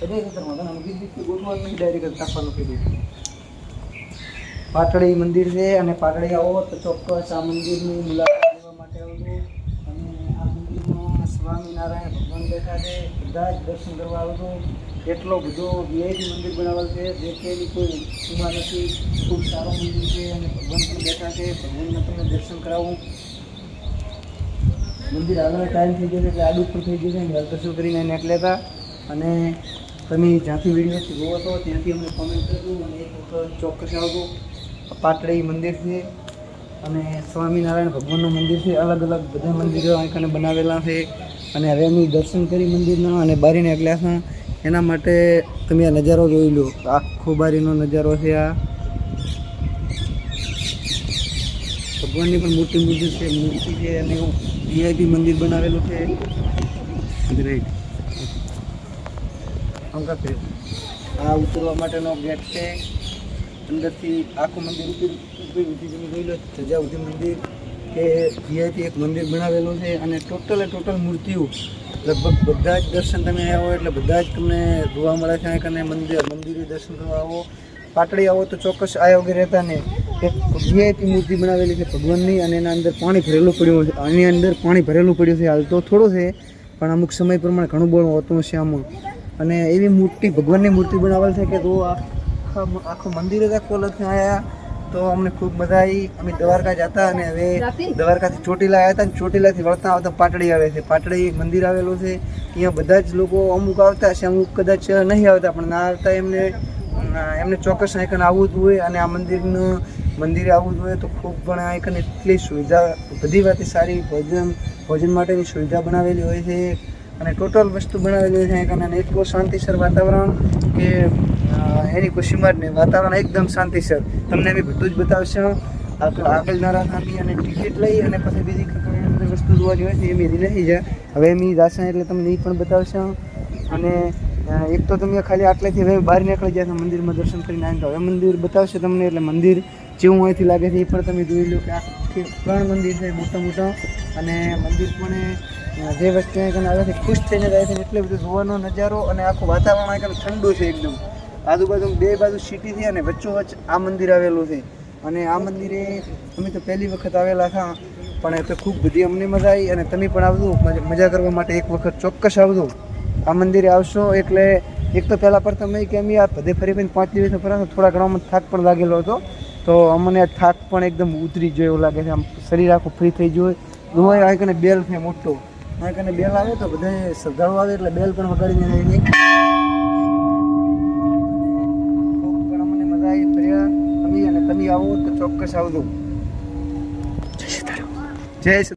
બીજ બીજ ગોઠવાનું નહીં ડાયરેક્ટ કાપવાનું કીધું. પાટડી મંદિર છે અને પાટડી આવો તો ચોક્કસ આ મંદિરની મુલાકાત લેવા માટે આવજો અને આ મંદિરમાં સ્વામિનારાયણ ભગવાન બેઠા છે. બધા જ દર્શન કરવા આવજો એટલો બધો વીઆઈપી મંદિર બનાવેલ છે. જે કે કોઈ સીમા નથી. ખૂબ સારું મંદિર છે અને ભગવાન પણ બેઠા છે. ભગવાનના તમને દર્શન કરાવું. મંદિર આગળ ટાઈમ થઈ ગયો છે, એટલે આડું પણ થઈ ગયું છે. ઘર દર્શન કરીને નીકળ્યા હતા. અને તમે જ્યાંથી વીડિયો જોવો છો, ત્યાંથી અમને કોમેન્ટ કરજો અને એક વખત ચોક્કસ આવજો. પાટડી મંદિર છે અને સ્વામિનારાયણ ભગવાનનું મંદિર છે. અલગ અલગ બધા મંદિરો અહીં બનાવેલા છે અને હવે અમે દર્શન કરી મંદિરના અને બારી નીકળ્યા છે એના માટે તમે આ નજારો જોઈ લો. આખો બારીનો નજારો છે આ. ભગવાનની પણ મોટી મૂર્તિ છે મૂર્તિ છે અને વીઆઈપી મંદિર બનાવેલું છે. રાઈટ અંકતે આ ઉતરવા માટેનો ગેટ છે. અંદરથી આખું મંદિર ઉપર ઉઠી તમે જોઈ લો મંદિર કે વીઆઈપી એક મંદિર બનાવેલું છે અને ટોટલે ટોટલ મૂર્તિઓ લગભગ બધા જ દર્શન તમે આવ્યા હો એટલે બધા જ તમને જોવા મળે છે. અને મંદિર, મંદિરે દર્શન કરવા આવો. પાટડી આવો તો ચોક્કસ આયા વગર રહેતા ને. એક વીઆઈપી મૂર્તિ બનાવેલી છે ભગવાનની અને એના અંદર પાણી ભરેલું પડ્યું છે. આની અંદર પાણી ભરેલું પડ્યું છે. હાલ તો થોડું છે, પણ અમુક સમય પ્રમાણે ઘણું બળ હોતું હશે આમાં. અને એવી મૂર્તિ ભગવાનની મૂર્તિ બનાવેલ છે કે તો આખા આખું મંદિર જ આખું અલગ આવ્યા તો અમને ખૂબ મજા આવી અમે દ્વારકા જતા અને હવે દ્વારકાથી ચોટીલા આવ્યા હતા અને ચોટીલાથી વળતા આવતા પાટડી આવે છે. પાટડી મંદિર આવેલું છે. અહીંયા બધા જ લોકો અમુક આવતા છે અમુક કદાચ નહીં આવતા પણ ના આવતા એમને એમને ચોક્કસ આઈકન આવવું જ હોય અને આ મંદિરનું મંદિરે આવવું જ હોય તો ખૂબ પણ આઈકન એટલી સુવિધા બધી વાતે સારી ભોજન ભોજન માટેની સુવિધા બનાવેલી હોય છે. અને ટોટલ વસ્તુ બનાવેલી છે અને એટલું શાંતિસર વાતાવરણ કે એની ખુશીમાં જ નહીં વાતાવરણ એકદમ શાંતિસર. તમને અમે બધું જ બતાવશું. આગળ નારાખાની અને ટિકિટ લઈ અને પછી બીજી વસ્તુ જોવાની હોય છે એ મેરી નહીં જાય હવે એમ જાશે એટલે તમને એ પણ બતાવશું. અને એક તો તમે ખાલી આટલેથી હવે બહાર નીકળી જાય મંદિરમાં દર્શન કરીને આવીને તો હવે મંદિર બતાવશે તમને એટલે મંદિર જેવું અહીંથી લાગે છે. એ પણ તમે જોઈ લો કે આખી ત્રણ મંદિર છે મોટા મોટા. અને મંદિર પણ જે વસ્તુ અહીં આવે ખુશ થઈને જાય છે એટલે બધું જોવાનો નજારો અને આખું વાતાવરણ અહીં ઠંડુ છે એકદમ. આજુબાજુ બે બાજુ સિટી છે અને વચ્ચોવચ્ચ આ મંદિર આવેલું છે. અને આ મંદિરે અમે તો પહેલી વખત આવેલા હતા, પણ એ તો ખૂબ બધી અમને મજા આવી અને તમે પણ આવજો, મજા- કરવા માટે એક વખત ચોક્કસ આવજો. આ મંદિરે આવશો એટલે એક તો પહેલાં પર તમે કે અમે આ ફરી ફરીને પાંચ દિવસ પર થોડા ઘણામાં થાક પણ લાગેલો હતો. તો અમને થાક પણ એકદમ ઉતરી ગયો એવું લાગે છે, આમ શરીર આખું ફ્રી થઈ ગયું આ કને બેલ છે મોટો. આ કને બેલ આવે તો બધા શ્રદ્ધાળુ આવે એટલે બેલ પણ વગાડીને જાય છે પણ અમને મજા આવી ફર્યા. અમે અને તમે આવો તો ચોક્કસ આવજો. જય શ્રી